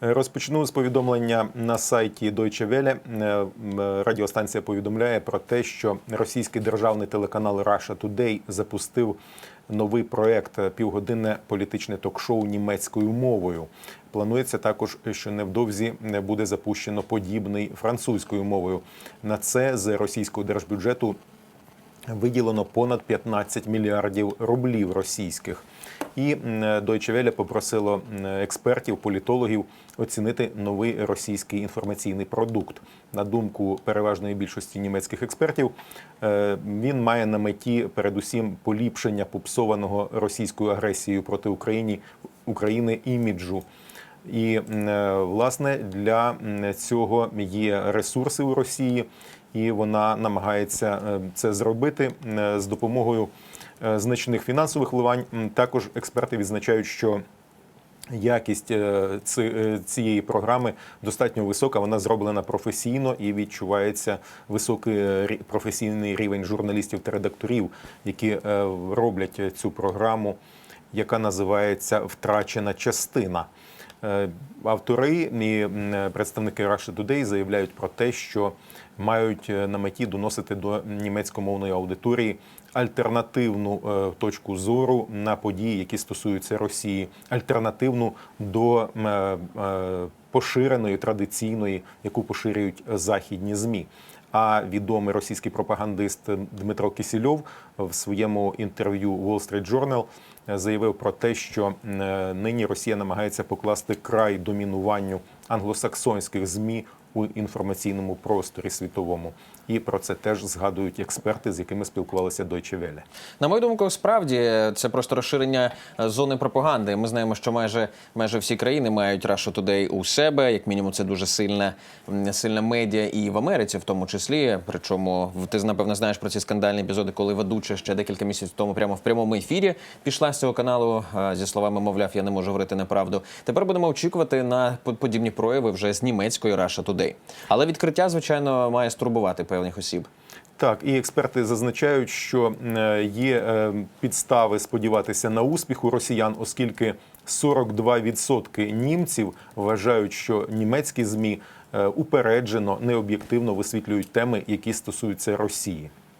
Розпочну з повідомлення на сайті Deutsche Welle. Е, Радіостанція повідомляє про те, що російський державний телеканал Russia Today запустив новий проект е, півгодинне політичне ток-шоу німецькою мовою. Планується також, що невдовзі не буде запущено подібний французькою мовою. На це з російського держбюджету виділено понад 15 мільярдів рублів російських. І Deutsche Welle попросило експертів, політологів оцінити новий російський інформаційний продукт. На думку переважної більшості німецьких експертів, е, він має на меті передусім поліпшення попсованого російською агресією проти України, України іміджу. І е, власне для цього є ресурси у Росії, і вона намагається е, це зробити е, з допомогою значних фінансових вливань. Також експерти відзначають, що Якість цієї програми достатньо висока. Вона зроблена професійно і відчувається високий професійний рівень журналістів та редакторів, які роблять цю програму, яка називається Втрачена частина. Е, Автори і представники Russia Today заявляють про те, що мають е, на меті доносити до німецькомовної аудиторії альтернативну е, точку зору на події, які стосуються Росії, альтернативну до е, е, поширеної традиційної, яку поширюють західні змі. А відомий російський пропагандист Дмитро Кисільов в своєму інтерв'ю Wall Street Journal заявив про те, що нині Росія намагається покласти край домінуванню англосаксонських змі у інформаційному просторі світовому. І про це теж згадують експерти, з якими спілкувалися Deutsche Welle. На мою думку, справді це просто розширення е, зони пропаганди. Ми знаємо, що майже майже всі країни мають Russia Today у себе. Як мінімум, це дуже сильна сильна медіа, і в Америці, в тому числі. Причому ти напевно знаєш про ці скандальні епізоди, коли ведуча ще декілька місяців тому прямо в прямому ефірі пішла з цього каналу е, зі словами, мовляв, я не можу говорити неправду. Тепер будемо очікувати на по- подібні прояви вже з німецької Russia Today. Але відкриття, звичайно, має стурбувати певних осіб. Так, і експерти зазначають, що е, є е, підстави сподіватися на успіх у росіян, оскільки 42% німців вважають, що німецькі змі е, упереджено, необ'єктивно висвітлюють теми, які стосуються Росії.